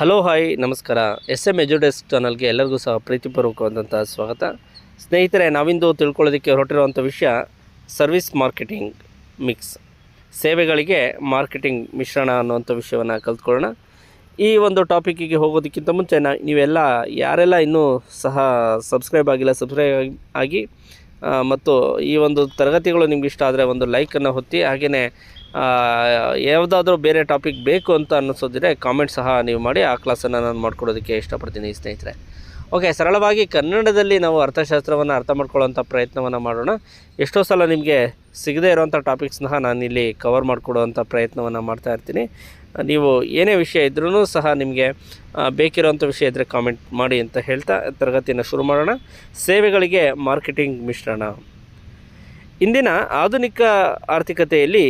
Hello, hi, ನಮಸ್ಕಾರ. S M Edudesk ಚಾನಲ್ಗೆ ಎಲ್ಲರಿಗೂ ಸಹ ಪ್ರೀತಿಪೂರ್ವಕವಾದಂಥ ಸ್ವಾಗತ. ಸ್ನೇಹಿತರೆ, ನಾವಿಂದು ತಿಳ್ಕೊಳ್ಳೋದಕ್ಕೆ ಹೊರಟಿರುವಂಥ ವಿಷಯ ಸರ್ವಿಸ್ ಮಾರ್ಕೆಟಿಂಗ್ ಮಿಕ್ಸ್. ಸೇವೆಗಳಿಗೆ ಮಾರ್ಕೆಟಿಂಗ್ ಮಿಶ್ರಣ ಅನ್ನುವಂಥ ವಿಷಯವನ್ನು ಕಲ್ತ್ಕೊಳ್ಳೋಣ. ಈ ಒಂದು ಟಾಪಿಕ್ಕಿಗೆ ಹೋಗೋದಕ್ಕಿಂತ ಮುಂಚೆ ನಾ, ನೀವೆಲ್ಲ ಯಾರೆಲ್ಲ ಇನ್ನೂ ಸಹ ಸಬ್ಸ್ಕ್ರೈಬ್ ಆಗಿಲ್ಲ, ಸಬ್ಸ್ಕ್ರೈಬ್ ಆಗಿ ಮತ್ತು ಈ ಒಂದು ತರಗತಿಗಳು ನಿಮ್ಗೆ ಇಷ್ಟ ಆದರೆ ಒಂದು ಲೈಕನ್ನು ಹೊತ್ತಿ ಹಾಗೆಯೇ ಯಾವುದಾದ್ರೂ ಬೇರೆ ಟಾಪಿಕ್ ಬೇಕು ಅಂತ ಅನ್ನಿಸೋದಿದ್ರೆ ಕಾಮೆಂಟ್ ಸಹ ನೀವು ಮಾಡಿ, ಆ ಕ್ಲಾಸನ್ನು ನಾನು ಮಾಡ್ಕೊಡೋದಕ್ಕೆ ಇಷ್ಟಪಡ್ತೀನಿ ಸ್ನೇಹಿತರೆ. ಓಕೆ ಸರಳವಾಗಿ ಕನ್ನಡದಲ್ಲಿ ನಾವು ಅರ್ಥಶಾಸ್ತ್ರವನ್ನು ಅರ್ಥ ಮಾಡ್ಕೊಳ್ಳೋಂಥ ಪ್ರಯತ್ನವನ್ನು ಮಾಡೋಣ. ಎಷ್ಟೋ ಸಲ ನಿಮಗೆ ಸಿಗದೇ ಇರೋವಂಥ ಟಾಪಿಕ್ಸ್ನ ನಾನಿಲ್ಲಿ ಕವರ್ ಮಾಡಿಕೊಡುವಂಥ ಪ್ರಯತ್ನವನ್ನು ಮಾಡ್ತಾ ಇರ್ತೀನಿ. ನೀವು ಏನೇ ವಿಷಯ ಇದ್ರೂ ಸಹ ನಿಮಗೆ ಬೇಕಿರೋಂಥ ವಿಷಯ ಇದ್ದರೆ ಕಾಮೆಂಟ್ ಮಾಡಿ ಅಂತ ಹೇಳ್ತಾ ತರಗತಿಯನ್ನು ಶುರು ಮಾಡೋಣ. ಸೇವೆಗಳಿಗೆ ಮಾರ್ಕೆಟಿಂಗ್ ಮಿಶ್ರಣ. ಇಂದಿನ ಆಧುನಿಕ ಆರ್ಥಿಕತೆಯಲ್ಲಿ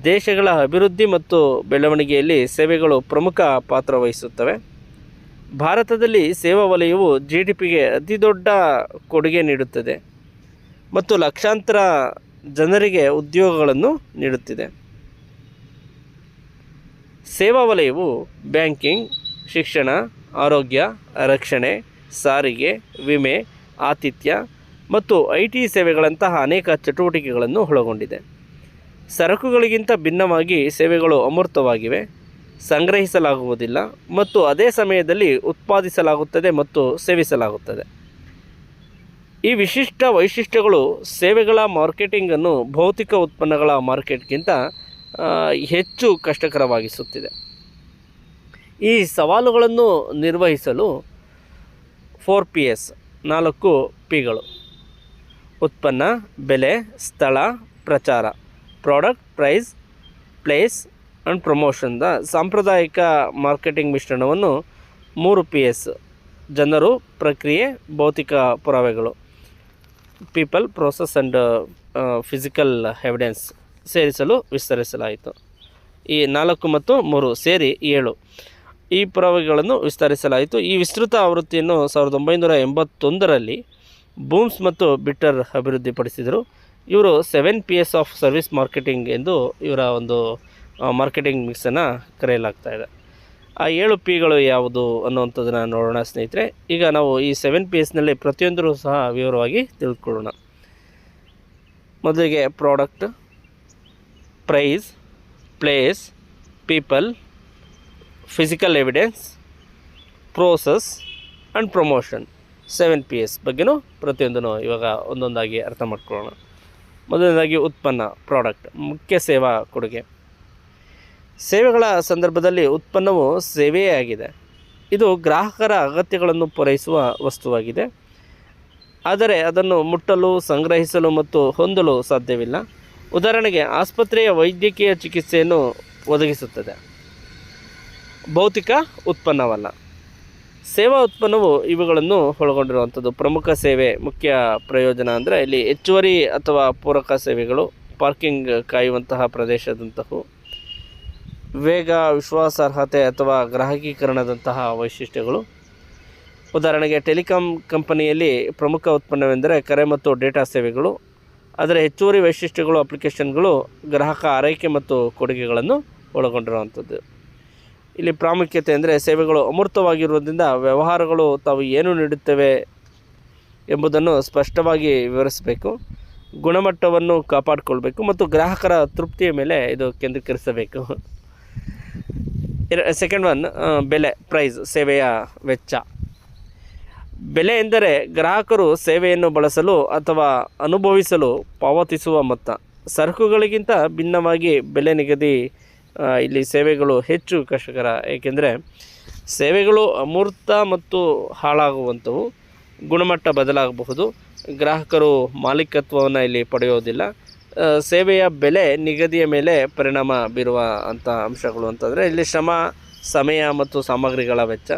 ದೇಶಗಳ ಅಭಿವೃದ್ಧಿ ಮತ್ತು ಬೆಳವಣಿಗೆಯಲ್ಲಿ ಸೇವೆಗಳು ಪ್ರಮುಖ ಪಾತ್ರ ವಹಿಸುತ್ತವೆ. ಭಾರತದಲ್ಲಿ ಸೇವಾ ವಲಯವು ಜಿ ಡಿ ಪಿಗೆ ಅತಿದೊಡ್ಡ ಕೊಡುಗೆ ನೀಡುತ್ತದೆ ಮತ್ತು ಲಕ್ಷಾಂತರ ಜನರಿಗೆ ಉದ್ಯೋಗಗಳನ್ನು ನೀಡುತ್ತಿದೆ. ಸೇವಾ ವಲಯವು ಬ್ಯಾಂಕಿಂಗ್, ಶಿಕ್ಷಣ, ಆರೋಗ್ಯ, ರಕ್ಷಣೆ, ಸಾರಿಗೆ, ವಿಮೆ, ಆತಿಥ್ಯ ಮತ್ತು ಐ ಟಿ ಸೇವೆಗಳಂತಹ ಅನೇಕ ಚಟುವಟಿಕೆಗಳನ್ನು ಒಳಗೊಂಡಿದೆ. ಸರಕುಗಳಿಗಿಂತ ಭಿನ್ನವಾಗಿ ಸೇವೆಗಳು ಅಮೂರ್ತವಾಗಿವೆ, ಸಂಗ್ರಹಿಸಲಾಗುವುದಿಲ್ಲ ಮತ್ತು ಅದೇ ಸಮಯದಲ್ಲಿ ಉತ್ಪಾದಿಸಲಾಗುತ್ತದೆ ಮತ್ತು ಸೇವಿಸಲಾಗುತ್ತದೆ. ಈ ವಿಶಿಷ್ಟ ವೈಶಿಷ್ಟ್ಯಗಳು ಸೇವೆಗಳ ಮಾರ್ಕೆಟಿಂಗನ್ನು ಭೌತಿಕ ಉತ್ಪನ್ನಗಳ ಮಾರ್ಕೆಟ್ಗಿಂತ ಹೆಚ್ಚು ಕಷ್ಟಕರವಾಗಿಸುತ್ತಿದೆ. ಈ ಸವಾಲುಗಳನ್ನು ನಿರ್ವಹಿಸಲು ಫೋರ್ ಪಿ ಎಸ್ ನಾಲ್ಕು ಪಿಗಳು. ಉತ್ಪನ್ನ, ಬೆಲೆ, ಸ್ಥಳ, ಪ್ರಚಾರ. ಪ್ರಾಡಕ್ಟ್, ಪ್ರೈಸ್, ಪ್ಲೇಸ್ ಆ್ಯಂಡ್ ಪ್ರಮೋಷನ್ದ ಸಾಂಪ್ರದಾಯಿಕ ಮಾರ್ಕೆಟಿಂಗ್ ಮಿಶ್ರಣವನ್ನು ಮೂರು ಪಿ ಎಸ್ ಜನರು, ಪ್ರಕ್ರಿಯೆ, ಭೌತಿಕ ಪುರಾವೆಗಳು, people, process and physical evidence ಸೇರಿಸಲು ವಿಸ್ತರಿಸಲಾಯಿತು. ಈ ನಾಲ್ಕು ಮತ್ತು ಮೂರು ಸೇರಿ ಏಳು ಈ ಪುರಾವೆಗಳನ್ನು ವಿಸ್ತರಿಸಲಾಯಿತು. ಈ ವಿಸ್ತೃತ ಆವೃತ್ತಿಯನ್ನು ಸಾವಿರದ ಒಂಬೈನೂರ ಎಂಬತ್ತೊಂದರಲ್ಲಿ ಬೂಮ್ಸ್ ಮತ್ತು ಬಿಟ್ಟರ್ ಅಭಿವೃದ್ಧಿಪಡಿಸಿದರು. ಇವರು seven Ps of service marketing ಎಂದು ಇವರ ಒಂದು ಮಾರ್ಕೆಟಿಂಗ್ ಮಿಕ್ಸನ್ನು ಕರೆಯಲಾಗ್ತಾ ಇದೆ. ಆ ಏಳು ಪಿಗಳು ಯಾವುದು ಅನ್ನುವಂಥದ್ದನ್ನು ನೋಡೋಣ ಸ್ನೇಹಿತರೆ. ಈಗ ನಾವು ಈ ಸೆವೆನ್ ಪಿ ಎಸ್ನಲ್ಲಿ ಪ್ರತಿಯೊಂದರೂ ಸಹ ವಿವರವಾಗಿ ತಿಳ್ಕೊಳ್ಳೋಣ. ಮೊದಲಿಗೆ product price place people physical evidence process and promotion seven Ps ಬಗ್ಗೆನೂ ಪ್ರತಿಯೊಂದನ್ನು ಇವಾಗ ಒಂದೊಂದಾಗಿ ಅರ್ಥ ಮಾಡ್ಕೊಳ್ಳೋಣ. ಮೊದಲನೇದಾಗಿ ಉತ್ಪನ್ನ ಪ್ರಾಡಕ್ಟ್ ಮುಖ್ಯ ಸೇವಾ ಕೊಡುಗೆ. ಸೇವೆಗಳ ಸಂದರ್ಭದಲ್ಲಿ ಉತ್ಪನ್ನವು ಸೇವೆಯೇ ಆಗಿದೆ. ಇದು ಗ್ರಾಹಕರ ಅಗತ್ಯಗಳನ್ನು ಪೂರೈಸುವ ವಸ್ತುವಾಗಿದೆ. ಆದರೆ ಅದನ್ನು ಮುಟ್ಟಲು, ಸಂಗ್ರಹಿಸಲು ಮತ್ತು ಹೊಂದಲು ಸಾಧ್ಯವಿಲ್ಲ. ಉದಾಹರಣೆಗೆ, ಆಸ್ಪತ್ರೆಯ ವೈದ್ಯಕೀಯ ಚಿಕಿತ್ಸೆಯನ್ನು ಒದಗಿಸುತ್ತದೆ. ಭೌತಿಕ ಉತ್ಪನ್ನವಲ್ಲ. ಸೇವಾ ಉತ್ಪನ್ನವು ಇವುಗಳನ್ನು ಒಳಗೊಂಡಿರುವಂಥದ್ದು. ಪ್ರಮುಖ ಸೇವೆ, ಮುಖ್ಯ ಪ್ರಯೋಜನ ಅಂದರೆ ಇಲ್ಲಿ ಹೆಚ್ಚುವರಿ ಅಥವಾ ಪೂರಕ ಸೇವೆಗಳು, ಪಾರ್ಕಿಂಗ್ ಕಾಯುವಂತಹ ಪ್ರದೇಶದಂತಹವು, ವೇಗ, ವಿಶ್ವಾಸಾರ್ಹತೆ ಅಥವಾ ಗ್ರಾಹಕೀಕರಣದಂತಹ ವೈಶಿಷ್ಟ್ಯಗಳು. ಉದಾಹರಣೆಗೆ ಟೆಲಿಕಾಂ ಕಂಪನಿಯಲ್ಲಿ ಪ್ರಮುಖ ಉತ್ಪನ್ನವೆಂದರೆ ಕರೆ ಮತ್ತು ಡೇಟಾ ಸೇವೆಗಳು. ಅದರ ಹೆಚ್ಚುವರಿ ವೈಶಿಷ್ಟ್ಯಗಳು, ಅಪ್ಲಿಕೇಶನ್ಗಳು ಗ್ರಾಹಕ ಆರೈಕೆ ಮತ್ತು ಕೊಡುಗೆಗಳನ್ನು ಒಳಗೊಂಡಿರುವಂಥದ್ದು. ಇಲ್ಲಿ ಪ್ರಾಮುಖ್ಯತೆ ಅಂದರೆ ಸೇವೆಗಳು ಅಮೂರ್ತವಾಗಿರುವುದರಿಂದ ವ್ಯವಹಾರಗಳು ತಾವು ಏನು ನೀಡುತ್ತವೆ ಎಂಬುದನ್ನು ಸ್ಪಷ್ಟವಾಗಿ ವಿವರಿಸಬೇಕು. ಗುಣಮಟ್ಟವನ್ನು ಕಾಪಾಡಿಕೊಳ್ಬೇಕು ಮತ್ತು ಗ್ರಾಹಕರ ತೃಪ್ತಿಯ ಮೇಲೆ ಇದು ಕೇಂದ್ರೀಕರಿಸಬೇಕು. ಸೆಕೆಂಡ್ ಒನ್ ಬೆಲೆ ಪ್ರೈಸ್ ಸೇವೆಯ ವೆಚ್ಚ. ಬೆಲೆ ಎಂದರೆ ಗ್ರಾಹಕರು ಸೇವೆಯನ್ನು ಬಳಸಲು ಅಥವಾ ಅನುಭವಿಸಲು ಪಾವತಿಸುವ ಮೊತ್ತ. ಸರಕುಗಳಿಗಿಂತ ಭಿನ್ನವಾಗಿ ಬೆಲೆ ನಿಗದಿ ಇಲ್ಲಿ ಸೇವೆಗಳು ಹೆಚ್ಚು ಕಷ್ಟಕರ. ಏಕೆಂದರೆ ಸೇವೆಗಳು ಅಮೂರ್ತ ಮತ್ತು ಹಾಳಾಗುವಂಥವು, ಗುಣಮಟ್ಟ ಬದಲಾಗಬಹುದು. ಗ್ರಾಹಕರು ಮಾಲೀಕತ್ವವನ್ನು ಇಲ್ಲಿ ಪಡೆಯೋದಿಲ್ಲ. ಸೇವೆಯ ಬೆಲೆ ನಿಗದಿಯ ಮೇಲೆ ಪರಿಣಾಮ ಬೀರುವ ಅಂಥ ಅಂಶಗಳು ಅಂತಂದರೆ, ಇಲ್ಲಿ ಶ್ರಮ, ಸಮಯ ಮತ್ತು ಸಾಮಗ್ರಿಗಳ ವೆಚ್ಚ,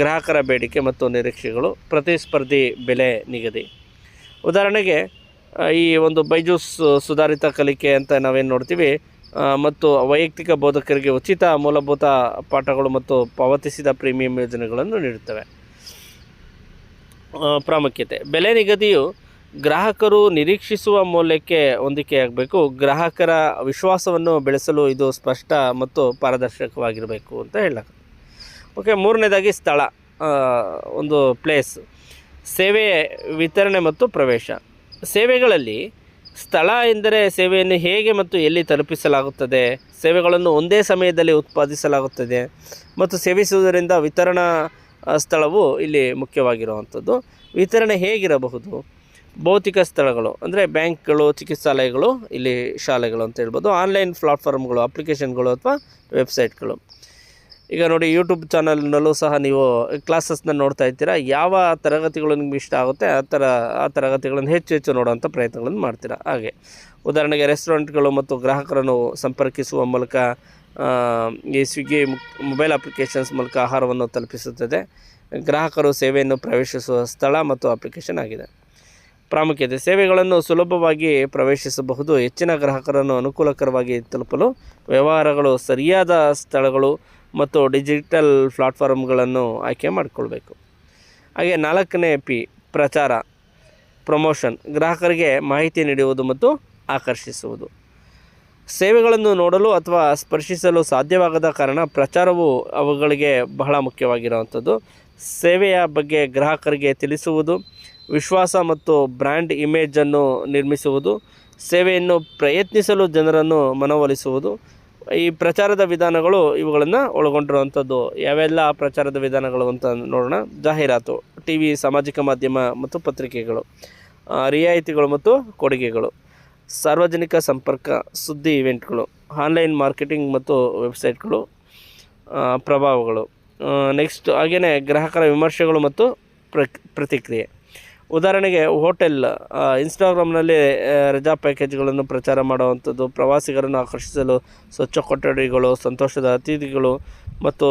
ಗ್ರಾಹಕರ ಬೇಡಿಕೆ ಮತ್ತು ನಿರೀಕ್ಷೆಗಳು, ಪ್ರತಿಸ್ಪರ್ಧಿ ಬೆಲೆ ನಿಗದಿ. ಉದಾಹರಣೆಗೆ ಈ ಒಂದು ಬೈಜೂಸ್ ಸುಧಾರಿತ ಕಲಿಕೆ ಅಂತ ನಾವೇನು ನೋಡ್ತೀವಿ ಮತ್ತು ವೈಯಕ್ತಿಕ ಬೋಧಕರಿಗೆ ಉಚಿತ ಮೂಲಭೂತ ಪಾಠಗಳು ಮತ್ತು ಪಾವತಿಸಿದ ಪ್ರೀಮಿಯಂ ಯೋಜನೆಗಳನ್ನು ನೀಡುತ್ತವೆ. ಪ್ರಾಮುಖ್ಯತೆ. ಬೆಲೆ ನಿಗದಿಯು ಗ್ರಾಹಕರು ನಿರೀಕ್ಷಿಸುವ ಮೌಲ್ಯಕ್ಕೆ ಹೊಂದಿಕೆಯಾಗಬೇಕು. ಗ್ರಾಹಕರ ವಿಶ್ವಾಸವನ್ನು ಬೆಳೆಸಲು ಇದು ಸ್ಪಷ್ಟ ಮತ್ತು ಪಾರದರ್ಶಕವಾಗಿರಬೇಕು ಅಂತ ಹೇಳಕ್ಕೆ ಓಕೆ, ಮೂರನೇದಾಗಿ ಸ್ಥಳ ಒಂದು ಪ್ಲೇಸ್. ಸೇವೆ ವಿತರಣೆ ಮತ್ತು ಪ್ರವೇಶ. ಸೇವೆಗಳಲ್ಲಿ ಸ್ಥಳ ಎಂದರೆ ಸೇವೆಯನ್ನು ಹೇಗೆ ಮತ್ತು ಎಲ್ಲಿ ತಲುಪಿಸಲಾಗುತ್ತದೆ? ಸೇವೆಗಳನ್ನು ಒಂದೇ ಸಮಯದಲ್ಲಿ ಉತ್ಪಾದಿಸಲಾಗುತ್ತದೆ ಮತ್ತು ಸೇವಿಸುವುದರಿಂದ ವಿತರಣಾ ಸ್ಥಳವು ಇಲ್ಲಿ ಮುಖ್ಯವಾಗಿರುವಂಥದ್ದು. ವಿತರಣೆ ಹೇಗಿರಬಹುದು? ಭೌತಿಕ ಸ್ಥಳಗಳು, ಅಂದರೆ ಬ್ಯಾಂಕ್ಗಳು, ಚಿಕಿತ್ಸಾಲಯಗಳು, ಇಲ್ಲಿ ಶಾಲೆಗಳು ಅಂತ ಹೇಳ್ಬೋದು, ಆನ್ಲೈನ್ ಪ್ಲಾಟ್ಫಾರ್ಮ್ಗಳು ಅಪ್ಲಿಕೇಶನ್ಗಳು ಅಥವಾ ವೆಬ್ಸೈಟ್ಗಳು. ಈಗ ನೋಡಿ ಯೂಟ್ಯೂಬ್ ಚಾನಲ್ನಲ್ಲೂ ಸಹ ನೀವು ಕ್ಲಾಸಸ್ನ ನೋಡ್ತಾ ಇರ್ತೀರಾ ಯಾವ ತರಗತಿಗಳು ನಿಮ್ಗೆ ಇಷ್ಟ ಆಗುತ್ತೆ ಆ ಥರ, ಆ ತರಗತಿಗಳನ್ನು ಹೆಚ್ಚು ಹೆಚ್ಚು ನೋಡೋವಂಥ ಪ್ರಯತ್ನಗಳನ್ನು ಮಾಡ್ತೀರಾ. ಹಾಗೆ ಉದಾಹರಣೆಗೆ ರೆಸ್ಟೋರೆಂಟ್ಗಳು ಮತ್ತು ಗ್ರಾಹಕರನ್ನು ಸಂಪರ್ಕಿಸುವ ಮೂಲಕ ಈ ಸ್ವಿಗ್ಗಿ ಮೊಬೈಲ್ ಅಪ್ಲಿಕೇಶನ್ಸ್ ಮೂಲಕ ಆಹಾರವನ್ನು ತಲುಪಿಸುತ್ತದೆ. ಗ್ರಾಹಕರು ಸೇವೆಯನ್ನು ಪ್ರವೇಶಿಸುವ ಸ್ಥಳ ಮತ್ತು ಅಪ್ಲಿಕೇಶನ್ ಆಗಿದೆ. ಪ್ರಾಮುಖ್ಯತೆ, ಸೇವೆಗಳನ್ನು ಸುಲಭವಾಗಿ ಪ್ರವೇಶಿಸಬಹುದು. ಹೆಚ್ಚಿನ ಗ್ರಾಹಕರನ್ನು ಅನುಕೂಲಕರವಾಗಿ ತಲುಪಲು ವ್ಯವಹಾರಗಳು ಸರಿಯಾದ ಸ್ಥಳಗಳು ಮತ್ತು ಡಿಜಿಟಲ್ ಪ್ಲಾಟ್ಫಾರ್ಮ್ಗಳನ್ನು ಆಯ್ಕೆ ಮಾಡಿಕೊಳ್ಬೇಕು. ಹಾಗೆ ನಾಲ್ಕನೇ ಪಿ, ಪ್ರಚಾರ, ಪ್ರಮೋಷನ್, ಗ್ರಾಹಕರಿಗೆ ಮಾಹಿತಿ ನೀಡುವುದು ಮತ್ತು ಆಕರ್ಷಿಸುವುದು. ಸೇವೆಗಳನ್ನು ನೋಡಲು ಅಥವಾ ಸ್ಪರ್ಶಿಸಲು ಸಾಧ್ಯವಾಗದ ಕಾರಣ ಪ್ರಚಾರವು ಅವುಗಳಿಗೆ ಬಹಳ ಮುಖ್ಯವಾಗಿರುವಂಥದ್ದು. ಸೇವೆಯ ಬಗ್ಗೆ ಗ್ರಾಹಕರಿಗೆ ತಿಳಿಸುವುದು, ವಿಶ್ವಾಸ ಮತ್ತು ಬ್ರ್ಯಾಂಡ್ ಇಮೇಜನ್ನು ನಿರ್ಮಿಸುವುದು, ಸೇವೆಯನ್ನು ಪ್ರಯತ್ನಿಸಲು ಜನರನ್ನು ಮನವೊಲಿಸುವುದು ಈ ಪ್ರಚಾರದ ವಿಧಾನಗಳು ಇವುಗಳನ್ನು ಒಳಗೊಂಡಿರುವಂಥದ್ದು. ಯಾವೆಲ್ಲ ಪ್ರಚಾರದ ವಿಧಾನಗಳು ಅಂತ ನೋಡೋಣ. ಜಾಹೀರಾತು ಟಿ ವಿ ಸಾಮಾಜಿಕ ಮಾಧ್ಯಮ ಮತ್ತು ಪತ್ರಿಕೆಗಳು ರಿಯಾಯಿತಿಗಳು ಮತ್ತು ಕೊಡುಗೆಗಳು, ಸಾರ್ವಜನಿಕ ಸಂಪರ್ಕ ಸುದ್ದಿ ಇವೆಂಟ್ಗಳು, ಆನ್ಲೈನ್ ಮಾರ್ಕೆಟಿಂಗ್ ಮತ್ತು ವೆಬ್ಸೈಟ್ಗಳು ಪ್ರಭಾವಗಳು. ನೆಕ್ಸ್ಟ್ ಹಾಗೆಯೇ ಗ್ರಾಹಕರ ವಿಮರ್ಶೆಗಳು ಮತ್ತು ಪ್ರತಿಕ್ರಿಯೆ. ಉದಾಹರಣೆಗೆ ಹೋಟೆಲ್ ಇನ್ಸ್ಟಾಗ್ರಾಮ್ನಲ್ಲಿ ರಜಾ ಪ್ಯಾಕೇಜ್ಗಳನ್ನು ಪ್ರಚಾರ ಮಾಡುವಂಥದ್ದು, ಪ್ರವಾಸಿಗರನ್ನು ಆಕರ್ಷಿಸಲು ಸ್ವಚ್ಛ ಕೊಠಡಿಗಳು, ಸಂತೋಷದ ಅತಿಥಿಗಳು ಮತ್ತು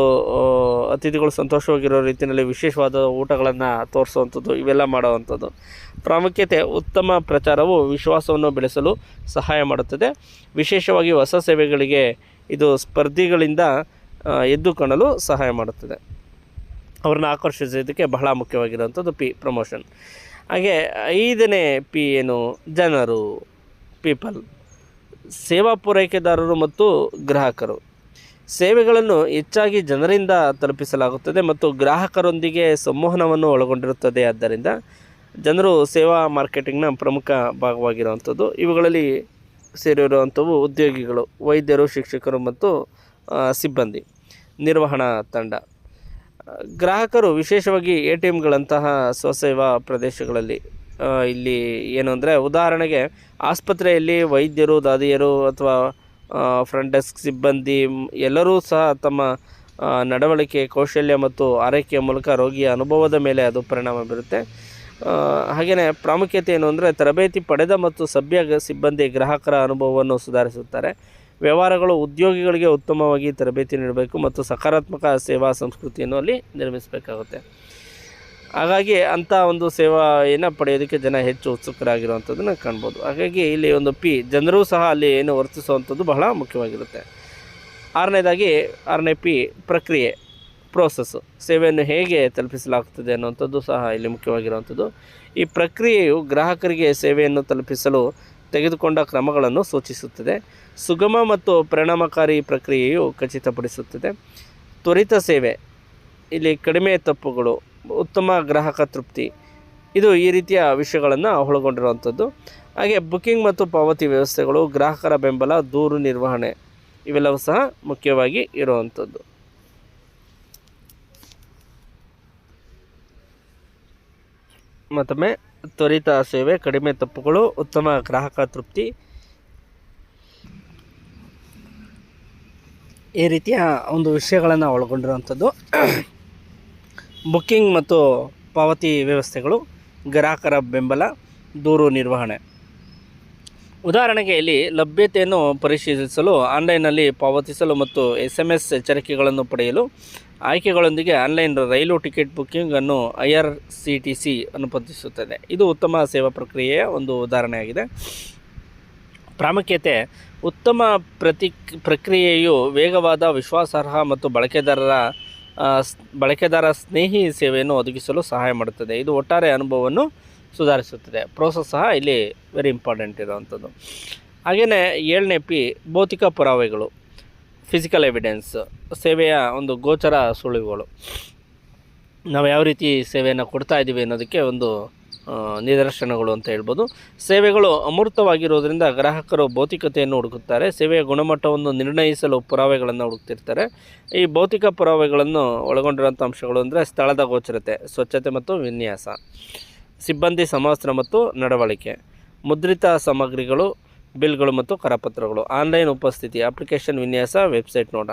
ಅತಿಥಿಗಳು ಸಂತೋಷವಾಗಿರೋ ರೀತಿಯಲ್ಲಿ ವಿಶೇಷವಾದ ಊಟಗಳನ್ನು ತೋರಿಸುವಂಥದ್ದು, ಇವೆಲ್ಲ ಮಾಡುವಂಥದ್ದು. ಪ್ರಾಮುಖ್ಯತೆ, ಉತ್ತಮ ಪ್ರಚಾರವು ವಿಶ್ವಾಸವನ್ನು ಬೆಳೆಸಲು ಸಹಾಯ ಮಾಡುತ್ತದೆ. ವಿಶೇಷವಾಗಿ ಹೊಸ ಸೇವೆಗಳಿಗೆ ಇದು ಸ್ಪರ್ಧಿಗಳಿಂದ ಎದ್ದು ಕಾಣಲು ಸಹಾಯ ಮಾಡುತ್ತದೆ. ಅವ್ರನ್ನ ಆಕರ್ಷಿಸೋದಕ್ಕೆ ಬಹಳ ಮುಖ್ಯವಾಗಿರುವಂಥದ್ದು ಪಿ ಪ್ರಮೋಷನ್. ಹಾಗೆ ಐದನೇ ಪಿ ಏನು ಜನರು, ಪೀಪಲ್, ಸೇವಾ ಪೂರೈಕೆದಾರರು ಮತ್ತು ಗ್ರಾಹಕರು. ಸೇವೆಗಳನ್ನು ಹೆಚ್ಚಾಗಿ ಜನರಿಂದ ತಲುಪಿಸಲಾಗುತ್ತದೆ ಮತ್ತು ಗ್ರಾಹಕರೊಂದಿಗೆ ಸಂವಹನವನ್ನು ಒಳಗೊಂಡಿರುತ್ತದೆ. ಆದ್ದರಿಂದ ಜನರು ಸೇವಾ ಮಾರ್ಕೆಟಿಂಗ್ನ ಪ್ರಮುಖ ಭಾಗವಾಗಿರುವಂಥದ್ದು. ಇವುಗಳಲ್ಲಿ ಸೇರಿರುವಂಥವು ಉದ್ಯೋಗಿಗಳು, ವೈದ್ಯರು, ಶಿಕ್ಷಕರು ಮತ್ತು ಸಿಬ್ಬಂದಿ, ನಿರ್ವಹಣಾ ತಂಡ. ಗ್ರಾಹಕರು ವಿಶೇಷವಾಗಿ ಎ ಟಿ ಎಮ್ಗಳಂತಹ ಸ್ವಸೇವಾ ಪ್ರದೇಶಗಳಲ್ಲಿ ಇಲ್ಲಿ ಏನು ಅಂದರೆ ಉದಾಹರಣೆಗೆ ಆಸ್ಪತ್ರೆಯಲ್ಲಿ ವೈದ್ಯರು, ದಾದಿಯರು ಅಥವಾ ಫ್ರಂಟ್ ಡೆಸ್ಕ್ ಸಿಬ್ಬಂದಿ ಎಲ್ಲರೂ ಸಹ ತಮ್ಮ ನಡವಳಿಕೆ, ಕೌಶಲ್ಯ ಮತ್ತು ಆರೈಕೆಯ ಮೂಲಕ ರೋಗಿಯ ಅನುಭವದ ಮೇಲೆ ಅದು ಪರಿಣಾಮ ಬೀರುತ್ತೆ. ಹಾಗೆಯೇ ಪ್ರಾಮುಖ್ಯತೆ ಏನು ಅಂದರೆ ತರಬೇತಿ ಪಡೆದ ಮತ್ತು ಸಭ್ಯ ಸಿಬ್ಬಂದಿ ಗ್ರಾಹಕರ ಅನುಭವವನ್ನು ಸುಧಾರಿಸುತ್ತಾರೆ. ವ್ಯವಹಾರಗಳು ಉದ್ಯೋಗಿಗಳಿಗೆ ಉತ್ತಮವಾಗಿ ತರಬೇತಿ ನೀಡಬೇಕು ಮತ್ತು ಸಕಾರಾತ್ಮಕ ಸೇವಾ ಸಂಸ್ಕೃತಿಯನ್ನು ಅಲ್ಲಿ ನಿರ್ಮಿಸಬೇಕಾಗುತ್ತೆ. ಹಾಗಾಗಿ ಅಂಥ ಒಂದು ಸೇವೆಯನ್ನು ಪಡೆಯೋದಕ್ಕೆ ಜನ ಹೆಚ್ಚು ಉತ್ಸುಕರಾಗಿರುವಂಥದ್ದನ್ನು ಕಾಣ್ಬೋದು. ಹಾಗಾಗಿ ಇಲ್ಲಿ ಒಂದು ಪಿ, ಜನರು ಸಹ ಅಲ್ಲಿ ಏನು ವರ್ತಿಸುವಂಥದ್ದು ಬಹಳ ಮುಖ್ಯವಾಗಿರುತ್ತೆ. ಆರನೇದಾಗಿ, ಆರನೇ ಪಿ, ಪ್ರಕ್ರಿಯೆ ಪ್ರೋಸೆಸ್ಸು ಸೇವೆಯನ್ನು ಹೇಗೆ ತಲುಪಿಸಲಾಗುತ್ತದೆ ಅನ್ನುವಂಥದ್ದು ಸಹ ಇಲ್ಲಿ ಮುಖ್ಯವಾಗಿರುವಂಥದ್ದು. ಈ ಪ್ರಕ್ರಿಯೆಯು ಗ್ರಾಹಕರಿಗೆ ಸೇವೆಯನ್ನು ತಲುಪಿಸಲು ತೆಗೆದುಕೊಂಡ ಕ್ರಮಗಳನ್ನು ಸೂಚಿಸುತ್ತದೆ. ಸುಗಮ ಮತ್ತು ಪರಿಣಾಮಕಾರಿ ಪ್ರಕ್ರಿಯೆಯು ಖಚಿತಪಡಿಸುತ್ತದೆ. ತ್ವರಿತ ಸೇವೆ, ಇಲ್ಲಿ ಕಡಿಮೆ ತಪ್ಪುಗಳು, ಉತ್ತಮ ಗ್ರಾಹಕ ತೃಪ್ತಿ, ಇದು ಈ ರೀತಿಯ ವಿಷಯಗಳನ್ನು ಒಳಗೊಂಡಿರುವಂಥದ್ದು. ಹಾಗೆ ಬುಕಿಂಗ್ ಮತ್ತು ಪಾವತಿ ವ್ಯವಸ್ಥೆಗಳು, ಗ್ರಾಹಕರ ಬೆಂಬಲ, ದೂರು ನಿರ್ವಹಣೆ, ಇವೆಲ್ಲವೂ ಸಹ ಮುಖ್ಯವಾಗಿ ಇರುವಂಥದ್ದು. ಮತ್ತೊಮ್ಮೆ ತ್ವರಿತ ಸೇವೆ, ಕಡಿಮೆ ತಪ್ಪುಗಳು, ಉತ್ತಮ ಗ್ರಾಹಕ ತೃಪ್ತಿ. ಈ ರೀತಿಯ ಒಂದು ವಿಷಯಗಳನ್ನು ಒಳಗೊಂಡಿರುವಂಥದ್ದು. ಬುಕ್ಕಿಂಗ್ ಮತ್ತು ಪಾವತಿ ವ್ಯವಸ್ಥೆಗಳು, ಗ್ರಾಹಕರ ಬೆಂಬಲ, ದೂರು ನಿರ್ವಹಣೆ. ಉದಾಹರಣೆಗೆ ಇಲ್ಲಿ ಲಭ್ಯತೆಯನ್ನು ಪರಿಶೀಲಿಸಲು, ಆನ್ಲೈನ್ನಲ್ಲಿ ಪಾವತಿಸಲು ಮತ್ತು ಎಸ್ ಎಂ ಎಸ್ ಎಚ್ಚರಿಕೆಗಳನ್ನು ಪಡೆಯಲು, ಆಯ್ಕೆಗಳೊಂದಿಗೆ ಆನ್ಲೈನ್ ರೈಲು ticket ಬುಕ್ಕಿಂಗನ್ನು I R C T C ಅನುಮತಿಸುತ್ತದೆ. ಇದು ಉತ್ತಮ ಸೇವಾ ಪ್ರಕ್ರಿಯೆಯ ಒಂದು ಉದಾಹರಣೆಯಾಗಿದೆ. ಪ್ರಾಮುಖ್ಯತೆ, ಉತ್ತಮ ಪ್ರತಿ ಪ್ರಕ್ರಿಯೆಯು ವೇಗವಾದ ವಿಶ್ವಾಸಾರ್ಹ ಮತ್ತು ಬಳಕೆದಾರರ ಬಳಕೆದಾರ ಸ್ನೇಹಿ ಸೇವೆಯನ್ನು ಒದಗಿಸಲು ಸಹಾಯ ಮಾಡುತ್ತದೆ. ಇದು ಒಟ್ಟಾರೆ ಅನುಭವವನ್ನು ಸುಧಾರಿಸುತ್ತದೆ. ಪ್ರೋಸೆಸ್ ಸಹ ಇಲ್ಲಿ ವೆರಿ ಇಂಪಾರ್ಟೆಂಟ್ ಇರೋವಂಥದ್ದು. ಹಾಗೆಯೇ ಏಳನೇ ಪಿ ಭೌತಿಕ ಪುರಾವೆಗಳು ಫಿಸಿಕಲ್ ಎವಿಡೆನ್ಸ್ ಸೇವೆಯ ಒಂದು ಗೋಚರ ಸುಳಿವುಗಳು. ನಾವು ಯಾವ ರೀತಿ ಸೇವೆಯನ್ನು ಕೊಡ್ತಾ ಇದ್ದೀವಿ ಅನ್ನೋದಕ್ಕೆ ಒಂದು ನಿದರ್ಶನಗಳು ಅಂತ ಹೇಳ್ಬೋದು. ಸೇವೆಗಳು ಅಮೂರ್ತವಾಗಿರೋದ್ರಿಂದ ಗ್ರಾಹಕರು ಭೌತಿಕತೆಯನ್ನು ಹುಡುಕುತ್ತಾರೆ. ಸೇವೆಯ ಗುಣಮಟ್ಟವನ್ನು ನಿರ್ಣಯಿಸಲು ಪುರಾವೆಗಳನ್ನು ಹುಡುಕ್ತಿರ್ತಾರೆ. ಈ ಭೌತಿಕ ಪುರಾವೆಗಳನ್ನು ಒಳಗೊಂಡಿರುವಂಥ ಅಂಶಗಳು ಅಂದರೆ ಸ್ಥಳದ ಗೋಚರತೆ, ಸ್ವಚ್ಛತೆ ಮತ್ತು ವಿನ್ಯಾಸ. ಸಿಬ್ಬಂದಿ ಸಮವಸ್ತ್ರ ಮತ್ತು ನಡವಳಿಕೆ, ಮುದ್ರಿತ ಸಾಮಗ್ರಿಗಳು, ಬಿಲ್ಗಳು ಮತ್ತು ಕರಪತ್ರಗಳು. ಆನ್ಲೈನ್ ಉಪಸ್ಥಿತಿ, ಅಪ್ಲಿಕೇಶನ್ ವಿನ್ಯಾಸ, ವೆಬ್ಸೈಟ್ ನೋಡ.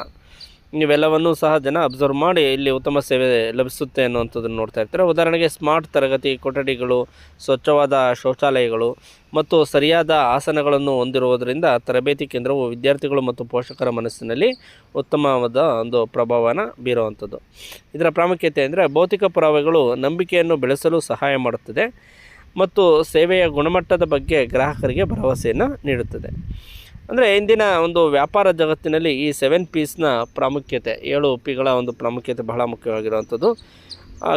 ಇವೆಲ್ಲವನ್ನೂ ಸಹ ಜನ ಅಬ್ಸರ್ವ್ ಮಾಡಿ ಇಲ್ಲಿ ಉತ್ತಮ ಸೇವೆ ಲಭಿಸುತ್ತೆ ಅನ್ನುವಂಥದ್ದನ್ನು ನೋಡ್ತಾ ಇರ್ತಾರೆ. ಉದಾಹರಣೆಗೆ ಸ್ಮಾರ್ಟ್ ತರಗತಿ, ಕೊಠಡಿಗಳು, ಸ್ವಚ್ಛವಾದ ಶೌಚಾಲಯಗಳು ಮತ್ತು ಸರಿಯಾದ ಆಸನಗಳನ್ನು ಹೊಂದಿರುವುದರಿಂದ ತರಬೇತಿ ಕೇಂದ್ರವು ವಿದ್ಯಾರ್ಥಿಗಳು ಮತ್ತು ಪೋಷಕರ ಮನಸ್ಸಿನಲ್ಲಿ ಉತ್ತಮವಾದ ಒಂದು ಪ್ರಭಾವನ ಬೀರುವಂಥದ್ದು. ಇದರ ಪ್ರಾಮುಖ್ಯತೆ ಅಂದರೆ ಭೌತಿಕ ಪುರಾವೆಗಳು ನಂಬಿಕೆಯನ್ನು ಬೆಳೆಸಲು ಸಹಾಯ ಮಾಡುತ್ತದೆ ಮತ್ತು ಸೇವೆಯ ಗುಣಮಟ್ಟದ ಬಗ್ಗೆ ಗ್ರಾಹಕರಿಗೆ ಭರವಸೆಯನ್ನು ನೀಡುತ್ತದೆ. ಅಂದರೆ ಇಂದಿನ ಒಂದು ವ್ಯಾಪಾರ ಜಗತ್ತಿನಲ್ಲಿ ಈ ಸೆವೆನ್ ಪೀಸ್ನ ಪ್ರಾಮುಖ್ಯತೆ, ಏಳು ಪಿಗಳ ಒಂದು ಪ್ರಾಮುಖ್ಯತೆ ಬಹಳ ಮುಖ್ಯವಾಗಿರುವಂಥದ್ದು.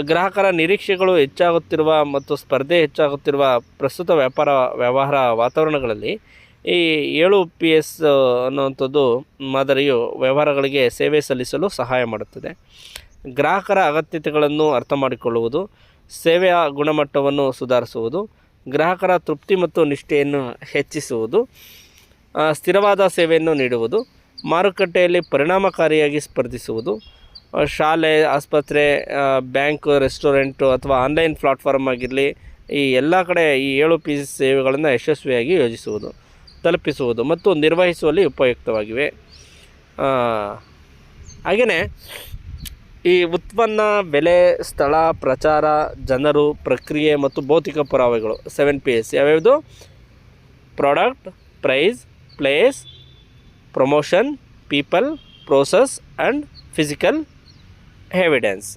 ಗ್ರಾಹಕರ ನಿರೀಕ್ಷೆಗಳು ಹೆಚ್ಚಾಗುತ್ತಿರುವ ಮತ್ತು ಸ್ಪರ್ಧೆ ಹೆಚ್ಚಾಗುತ್ತಿರುವ ಪ್ರಸ್ತುತ ವ್ಯಾಪಾರ, ವ್ಯವಹಾರ ವಾತಾವರಣಗಳಲ್ಲಿ ಈ ಏಳು ಪಿ ಎಸ್ ಅನ್ನುವಂಥದ್ದು ಮಾದರಿಯು ವ್ಯವಹಾರಗಳಿಗೆ ಸೇವೆ ಸಲ್ಲಿಸಲು ಸಹಾಯ ಮಾಡುತ್ತದೆ. ಗ್ರಾಹಕರ ಅಗತ್ಯತೆಗಳನ್ನು ಅರ್ಥ ಮಾಡಿಕೊಳ್ಳುವುದು, ಸೇವೆಯ ಗುಣಮಟ್ಟವನ್ನು ಸುಧಾರಿಸುವುದು, ಗ್ರಾಹಕರ ತೃಪ್ತಿ ಮತ್ತು ನಿಷ್ಠೆಯನ್ನು ಹೆಚ್ಚಿಸುವುದು ಸ್ಥಿರವಾದ ಸೇವೆಯನ್ನು ನೀಡುವುದು, ಮಾರುಕಟ್ಟೆಯಲ್ಲಿ ಪರಿಣಾಮಕಾರಿಯಾಗಿ ಸ್ಪರ್ಧಿಸುವುದು ಶಾಲೆ, ಆಸ್ಪತ್ರೆ ಬ್ಯಾಂಕ್, ರೆಸ್ಟೋರೆಂಟು ಅಥವಾ ಆನ್ಲೈನ್ ಪ್ಲಾಟ್ಫಾರ್ಮ್ ಆಗಿರಲಿ, ಈ ಎಲ್ಲ ಕಡೆ ಈ ಏಳು ಪಿ ಸೇವೆಗಳನ್ನು ಯಶಸ್ವಿಯಾಗಿ ಯೋಜಿಸುವುದು, ತಲುಪಿಸುವುದು ಮತ್ತು ನಿರ್ವಹಿಸುವಲ್ಲಿ ಉಪಯುಕ್ತವಾಗಿವೆ. ಹಾಗೆಯೇ ಈ ಉತ್ಪನ್ನ, ಬೆಲೆ, ಸ್ಥಳ, ಪ್ರಚಾರ, ಜನರು, ಪ್ರಕ್ರಿಯೆ ಮತ್ತು ಭೌತಿಕ ಪುರಾವೆಗಳು ಸೆವೆನ್ ಪಿ ಎಸ್ ಯಾವ್ಯಾವುದು? Product price place promotion people process and physical evidence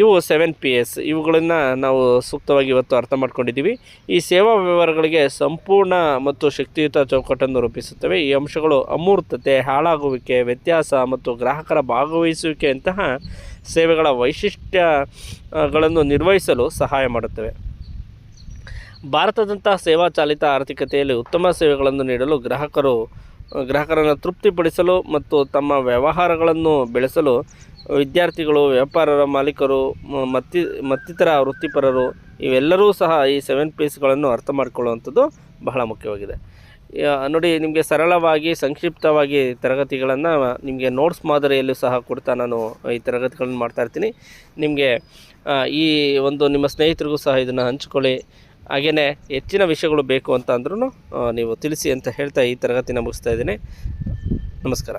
ಇವು ಸೆವೆನ್ ಪಿ ಎಸ್ ಇವುಗಳನ್ನು ನಾವು ಸೂಕ್ತವಾಗಿ ಇವತ್ತು ಅರ್ಥ ಮಾಡ್ಕೊಂಡಿದ್ದೀವಿ. ಈ ಸೇವಾ ವ್ಯವಹಾರಗಳಿಗೆ ಸಂಪೂರ್ಣ ಮತ್ತು ಶಕ್ತಿಯುತ ಚೌಕಟ್ಟನ್ನು ರೂಪಿಸುತ್ತವೆ. ಈ ಅಂಶಗಳು ಅಮೂರ್ತತೆ, ಹಾಳಾಗುವಿಕೆ, ವ್ಯತ್ಯಾಸ ಮತ್ತು ಗ್ರಾಹಕರ ಭಾಗವಹಿಸುವಿಕೆಯಂತಹ ಸೇವೆಗಳ ವೈಶಿಷ್ಟ್ಯಗಳನ್ನು ನಿರ್ವಹಿಸಲು ಸಹಾಯ ಮಾಡುತ್ತವೆ. ಭಾರತದಂತಹ ಸೇವಾ ಚಾಲಿತ ಆರ್ಥಿಕತೆಯಲ್ಲಿ ಉತ್ತಮ ಸೇವೆಗಳನ್ನು ನೀಡಲು ಗ್ರಾಹಕರು, ಗ್ರಾಹಕರನ್ನು ತೃಪ್ತಿಪಡಿಸಲು ಮತ್ತು ತಮ್ಮ ವ್ಯವಹಾರಗಳನ್ನು ಬೆಳೆಸಲು ವಿದ್ಯಾರ್ಥಿಗಳು, ವ್ಯಾಪಾರರ ಮಾಲೀಕರು ಮತ್ತಿ, ಮತ್ತಿತರ ವೃತ್ತಿಪರರು ಇವೆಲ್ಲರೂ ಸಹ ಈ ಸೆವೆನ್ ಪೀಸ್ಗಳನ್ನು ಅರ್ಥ ಮಾಡಿಕೊಳ್ಳುವಂಥದ್ದು ಬಹಳ ಮುಖ್ಯವಾಗಿದೆ. ನೋಡಿ, ನಿಮಗೆ ಸರಳವಾಗಿ, ಸಂಕ್ಷಿಪ್ತವಾಗಿ ತರಗತಿಗಳನ್ನು ನಿಮಗೆ ನೋಟ್ಸ್ ಮಾದರಿಯಲ್ಲೂ ಸಹ ಕೊಡ್ತಾ ನಾನು ಈ ತರಗತಿಗಳನ್ನು ಮಾಡ್ತಾ ಇರ್ತೀನಿ. ನಿಮಗೆ ಈ ಒಂದು ನಿಮ್ಮ ಸ್ನೇಹಿತರಿಗೂ ಸಹ ಇದನ್ನು ಹಂಚ್ಕೊಳ್ಳಿ. ಹಾಗೆಯೇ ಹೆಚ್ಚಿನ ವಿಷಯಗಳು ಬೇಕು ಅಂತ ನೀವು ತಿಳಿಸಿ ಅಂತ ಹೇಳ್ತಾ ಈ ತರಗತಿನ ಮುಗಿಸ್ತಾ ಇದ್ದೀನಿ. ನಮಸ್ಕಾರ.